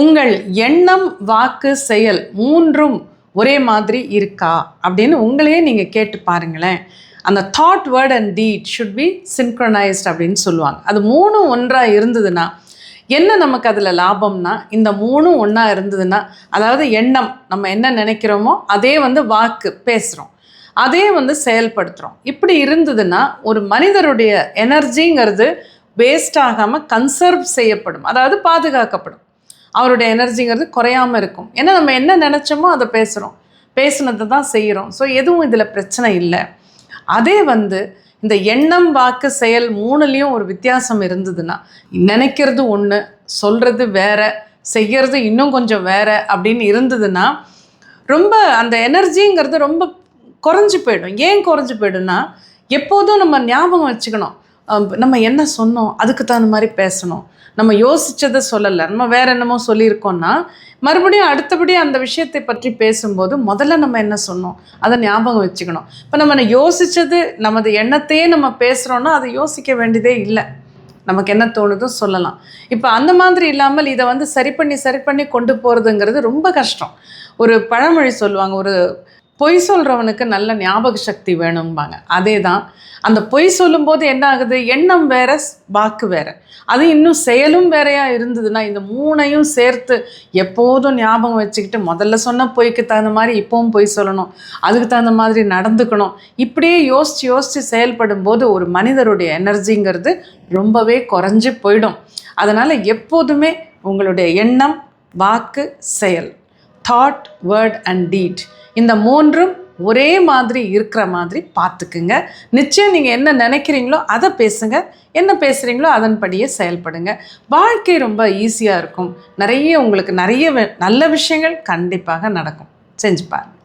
உங்கள் எண்ணம் வாக்கு செயல் மூன்றும் ஒரே மாதிரி இருக்கா? அப்படின்னு உங்களையே நீங்கள் கேட்டு பாருங்களேன். அந்த thought word and deed should be synchronized அப்படின்னு சொல்லுவாங்க. அது மூணும் ஒன்றாக இருந்ததுன்னா என்ன நமக்கு அதில் லாபம்னா இந்த மூணும் ஒன்றா இருந்ததுன்னா அதாவது எண்ணம் நம்ம என்ன நினைக்கிறோமோ அதே வந்து வாக்கு பேசுகிறோம் அதே வந்து செயல்படுத்துகிறோம் இப்படி இருந்ததுன்னா ஒரு மனிதருடைய எனர்ஜிங்கிறது வேஸ்ட் ஆகாமல் கன்சர்வ் செய்யப்படும். அதாவது பாதுகாக்கப்படும். அவருடைய எனர்ஜிங்கிறது குறையாமல் இருக்கும். ஏன்னா நம்ம என்ன நினச்சோமோ அதை பேசுகிறோம் பேசுனதை தான் செய்கிறோம் ஸோ எதுவும் இதில் பிரச்சனை இல்லை. அதே வந்து இந்த எண்ணம் வாக்கு செயல் மூணுலேயும் ஒரு வித்தியாசம் இருந்ததுன்னா நினைக்கிறது ஒன்று சொல்கிறது வேற செய்கிறது இன்னும் கொஞ்சம் வேற அப்படின்னு இருந்ததுன்னா ரொம்ப அந்த எனர்ஜிங்கிறது ரொம்ப குறைஞ்சி போயிடும். ஏன் குறைஞ்சி போயிடும்னா எப்போதும் நம்ம ஞாபகம் வச்சுக்கணும். நம்ம என்ன சொன்னோம் அதுக்கு தகுந்த மாதிரி பேசணும். நம்ம யோசித்ததை சொல்லலை. நம்ம வேற என்னமோ சொல்லியிருக்கோம்னா மறுபடியும் அடுத்தபடி அந்த விஷயத்தை பற்றி பேசும்போது முதல்ல நம்ம என்ன சொன்னோம் அதை ஞாபகம் வச்சுக்கணும். இப்போ நம்ம யோசித்தது நமது எண்ணத்தையே நம்ம பேசுகிறோன்னா அதை யோசிக்க வேண்டியதே இல்லை. நமக்கு என்ன தோணுதோ சொல்லலாம். இப்போ அந்த மாதிரி இல்லாமல் இதை வந்து சரி பண்ணி சரி பண்ணி கொண்டு போகிறதுங்கிறது ரொம்ப கஷ்டம். ஒரு பழமொழி சொல்லுவாங்க ஒரு பொய் சொல்கிறவனுக்கு நல்ல ஞாபக சக்தி வேணும்பாங்க. அதே தான் அந்த பொய் சொல்லும்போது என்ன ஆகுது? எண்ணம் வேற வாக்கு வேற. அது இன்னும் செயலும் வேறையாக இருந்ததுன்னா இந்த மூணையும் சேர்த்து எப்போதும் ஞாபகம் வச்சுக்கிட்டு முதல்ல சொன்ன பொய்க்கு தகுந்த மாதிரி இப்போவும் பொய் சொல்லணும். அதுக்கு தகுந்த மாதிரி நடந்துக்கணும். இப்படியே யோசித்து யோசித்து செயல்படும் போது ஒரு மனிதருடைய எனர்ஜிங்கிறது ரொம்பவே குறைஞ்சி போயிடும். அதனால் எப்போதுமே உங்களுடைய எண்ணம் வாக்கு செயல் தாட் வேர்ட் அண்ட் டீட் இந்த மூன்றும் ஒரே மாதிரி இருக்கிற மாதிரி பார்த்துக்குங்க. நிச்சயம் நீங்கள் என்ன நினைக்கிறீங்களோ அதை பேசுங்க. என்ன பேசுகிறீங்களோ அதன்படியே செயல்படுங்க. வாழ்க்கை ரொம்ப ஈஸியாக இருக்கும். நிறைய உங்களுக்கு நிறைய நல்ல விஷயங்கள் கண்டிப்பாக நடக்கும். செஞ்சு பாருங்க.